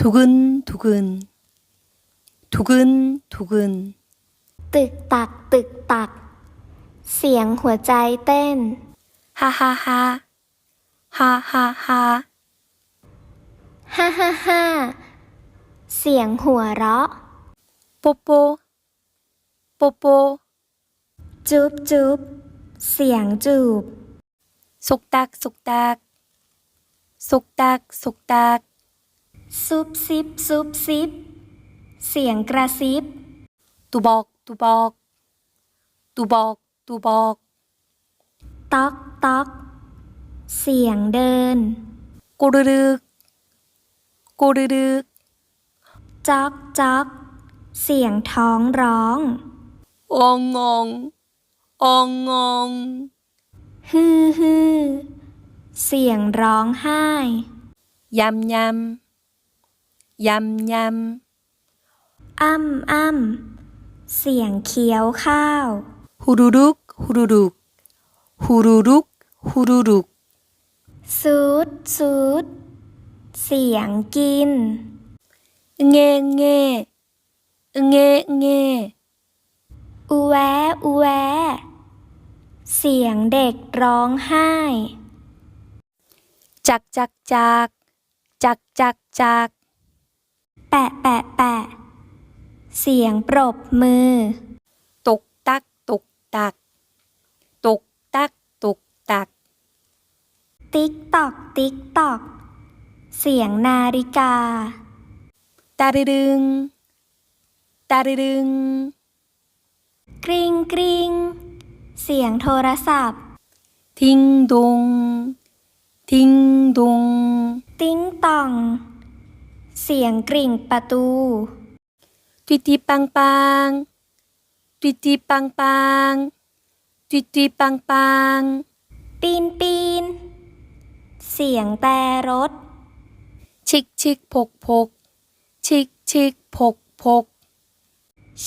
두근두근 두근두근 ตึกตักตึกตัก เสียงหัวใจเต้น 하하하 하하하 ฮ่าฮ่าฮ่าเสียงหัวเราะ 뽀뽀 뽀뽀 จุ๊บจุ๊บเสียงจูบ 속닥 속닥 속닥 속닥 ซุบซิบซุบซิบ เสียงกระซิบ ตุบอกตุบอก ตุบอกตุบอก ต๊อกต๊อก เสียงเดิน กูรึกกูรึกจ๊อกจ๊อก เสียงท้องร้อง องงง องงง ฮือฮือ เสียงร้องไห้ ยำยำ ยำยำอ้ำอ้ำเสียงเคี้ยวข้าวฮูรุรุกฮูรุรุกฮูรุรุกฮูรุรุกซูดซูดเสียงกิน เงเงเงเงอูแวอูแวเสียงเด็กร้องไห้ จักจักจักจักจักจัก แปะแปะแปะ เสียงปรบมือ ตุกตัก ตุกตัก ตุกตัก ตุกตัก ติ๊กตอก ติ๊กตอก เสียงนาฬิกา ตาดึง ตาดึง กริงกริงเสียงโทรศัพท์ ทิ้งดงทิ้งดง ติ้งต่อง เสียงกริ่งประตู ตุยตีปังปัง ตุยตีปังปัง ตุยตีปังปัง ปีนปีน เสียงแต่รถ ชิกชิกพกพก ชิกชิกพกพก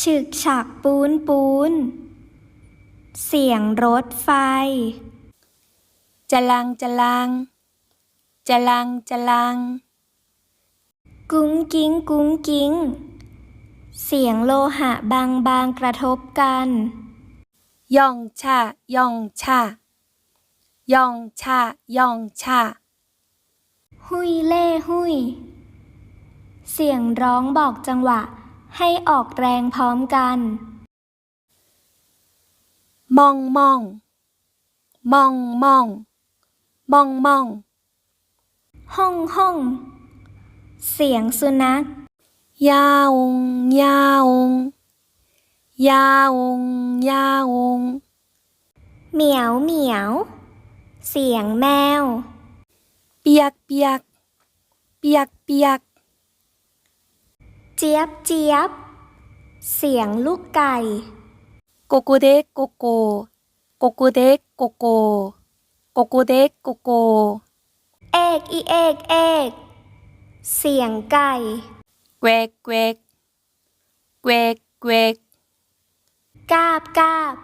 ฉึกฉักปูนปูน เสียงรถไฟ จะลังจะลัง จะลังจะลัง กุ้งกิ้งกุ้งกิ้ง เสียงโลหะบางบางกระทบกัน ย่องชาย่องชาย่องชาย่องชาหุยเล่หุย เสียงร้องบอกจังหวะ ให้ออกแรงพร้อมกัน มองมอง มองมอง มองมอง ห้องห้อง เสียงสุนัข ยาวง ยาวง ยาวง ยาวง เหมียวเหมียว เสียงแมว เปียกเปียก เปียกเปียก เจี๊ยบเจี๊ยบ เสียงลูกไก่ โกโกเด็กโกโก โกโกเด็กโกโก โกโกเด็กโกโก เอกอีเอกเอก เสียงไก่เวกเวกเวกเวกกาบกาบ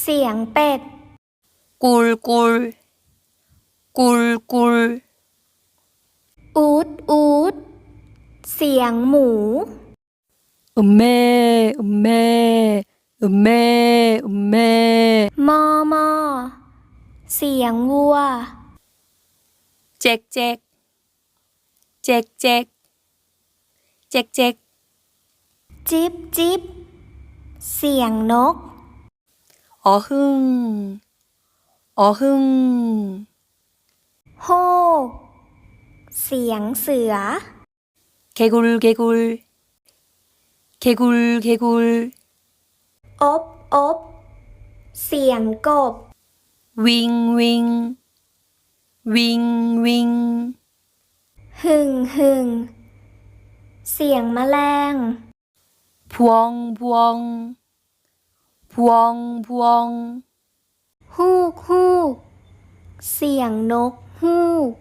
เสียงเป็ด กุลกุลกุลกุลอูดอูดเสียงหมูอุมแม่อุมแม่อุมแม่อุมแม่มอมอเสียงวัว เจ๊กเจ๊ก เจ๊กเจ๊กเจ๊กเจ๊กจิ๊บจิ๊บเสียงนก อ๋อฮึ่งอ๋อฮึ่งโฮเสียงเสือ เกกุลเกกุลเกกุลเกกุลอบอบเสียงกบ วิงวิงวิงวิง หึ่งหึ่งเสียงแมลง พวงพวง พวงพวง ฮูกฮูกเสียงนกฮูก